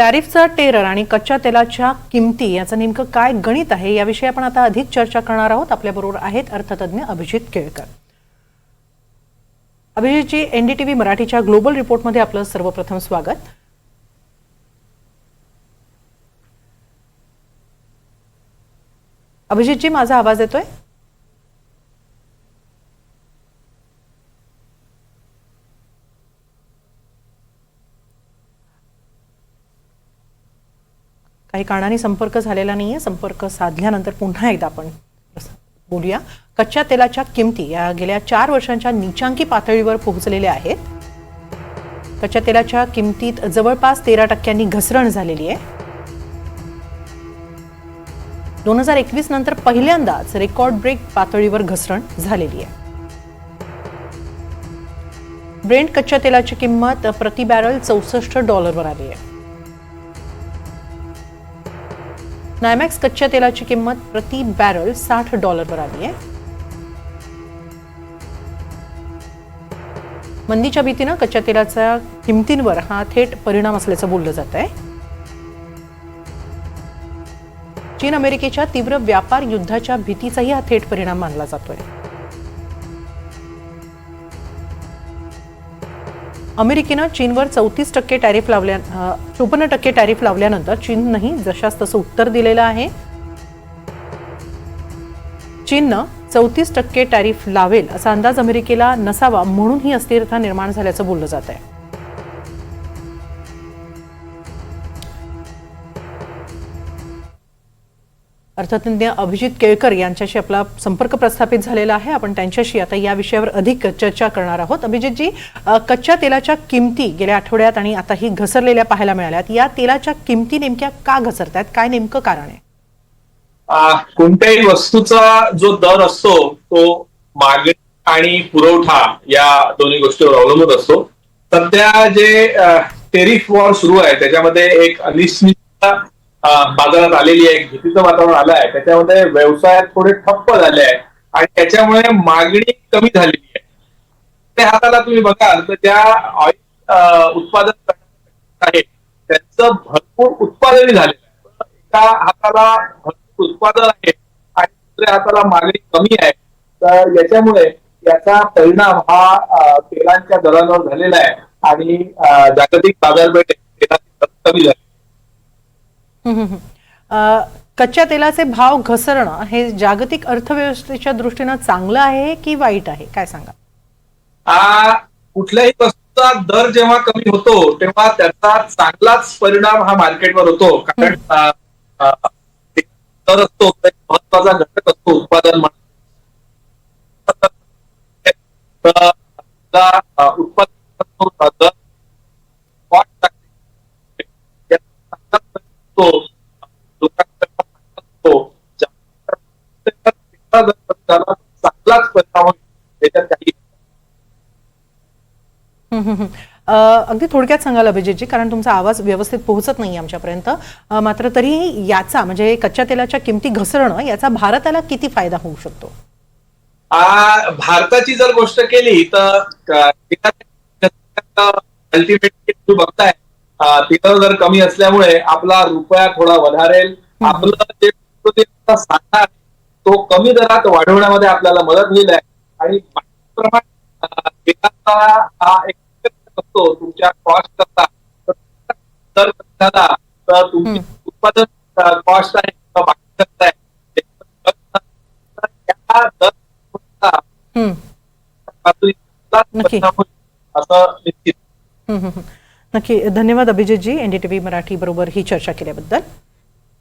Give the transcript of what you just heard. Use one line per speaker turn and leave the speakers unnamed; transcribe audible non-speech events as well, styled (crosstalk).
टॅरिफचा terror आणि कच्च्या तेलाच्या किमती याचं नेमकं काय गणित आहे याविषयी आपण आता अधिक चर्चा करणार आहोत. आपल्याबरोबर आहेत अर्थतज्ञ अभिजित केळकर. अभिजितजी एनडीटीव्ही मराठीच्या ग्लोबल रिपोर्टमध्ये आपलं सर्वप्रथम स्वागत. अभिजितजी माझा आवाज येतोय? काही कारणाने संपर्क झालेला नाही आहे संपर्क साधल्यानंतर पुन्हा एकदा आपण बोलूया. कच्च्या तेलाच्या किमती या गेल्या चार वर्षांच्या निचांकी पातळीवर पोहोचलेल्या आहेत. कच्च्या तेलाच्या किमतीत जवळपास तेरा टक्क्यांनी घसरण झालेली आहे. दोन हजार एकवीस नंतर पहिल्यांदाच रेकॉर्ड ब्रेक पातळीवर घसरण झालेली आहे. ब्रेंड कच्च्या तेलाची किंमत प्रति बॅरल चौसष्ट डॉलरवर आली आहे. नायमॅक्स कच्च्या तेलाची किंमत प्रति बॅरल साठ डॉलरवर आली आहे. मंदीच्या भीतीनं कच्च्या तेलाच्या किमतींवर हा थेट परिणाम असल्याचं बोललं जात आहे. चीन अमेरिकेच्या तीव्र व्यापार युद्धाच्या भीतीचाही हा थेट परिणाम मानला जातोय. अमेरिकेनं चीनवर चौतीस टक्के टॅरिफ लावल्या चोपन्न टक्के टॅरिफ लावल्यानंतर चीननंही जशास तसं उत्तर दिलेलं आहे. चीननं चौतीस टक्के टॅरिफ लावेल असा अंदाज अमेरिकेला नसावा म्हणून ही अस्थिरता निर्माण झाल्याचं बोललं जात आहे अर्थतज्ञ अभिजित केळकर यांच्याशी आपला संपर्क प्रस्थापित झालेला आहे. आपण त्यांच्याशी आता या विषयावर अधिक चर्चा करणार आहोत. अभिजितजी कच्च्या तेलाच्या किमती गेल्या आठवड्यात आणि आताही घसरलेल्या पाहायला मिळाल्यात. या तेलाच्या किमती नेमक्या का घसरतात काय नेमकं कारण आहे?
कोणत्याही वस्तूचा जो दर असतो तो मागणी आणि पुरवठा या दोन्ही गोष्टीवर अवलंबून असतो. सध्या जे टेरिफ वॉर सुरू आहे त्याच्यामध्ये एक अनिश्चित बाजारात आलेली आहे भीतीचं वातावरण आलं आहे. त्याच्यामध्ये व्यवसायात थोडे ठप्प झाले आहे आणि त्याच्यामुळे मागणी कमी झालेली आहे. त्या हाताला तुम्ही बघाल तर ज्या ऑइल उत्पादन आहे त्यांचं भरपूर उत्पादनही झालेलं आहे. एका हाताला भरपूर उत्पादन आहे आणि दुसऱ्या हाताला मागणी कमी आहे. तर याच्यामुळे याचा परिणाम हा तेलांच्या दरांवर झालेला आहे. आणि जागतिक बाजारपेठेत तेलाची दर कमी झाले.
कच्च्या तेलाचे भाव घसरणं हे जागतिक अर्थव्यवस्थेच्या दृष्टीनं चांगलं आहे की वाईट आहे? काय सांगा
आ, कुठल्याही वस्तूचा दर जेव्हा कमी होतो तेव्हा त्याचा चांगलाच परिणाम हा मार्केटवर होतो. कारण दर असतो महत्त्वाचा घटक असतो उत्पादन म्हणून उत्पादन दर cost टाकते. याचा चांगलाच परिणाम होतो. लोकांचा होतो. ज्या- त्याचा दर कमी झाला, चांगलाच परिणाम त्याच्यात काही
अगदी थोडक्यात सांगाल अभिजितजी कारण तुमचा आवाज व्यवस्थित पोहोचत नाही आमच्यापर्यंत. मात्र तरी याचा म्हणजे कच्च्या तेलाच्या किमती घसरणं याचा भारताला किती फायदा होऊ शकतो?
आ, भारताची जर गोष्ट केली तर अल्टिमेटली (laughs) बघताय तिथं जर कमी असल्यामुळे आपला रुपया थोडा वधारेल. आपलं जे आहे तो कमी दरात वाढवण्यामध्ये आपल्याला मदत होईल आहे. आणि असतो तुमच्या कॉस्ट करता तर तुमची उत्पादन कॉस्ट आहे असं निश्चित.
नक्की धन्यवाद अभिजितजी एनडीटीव्ही मराठी बरोबर ही चर्चा केल्याबद्दल.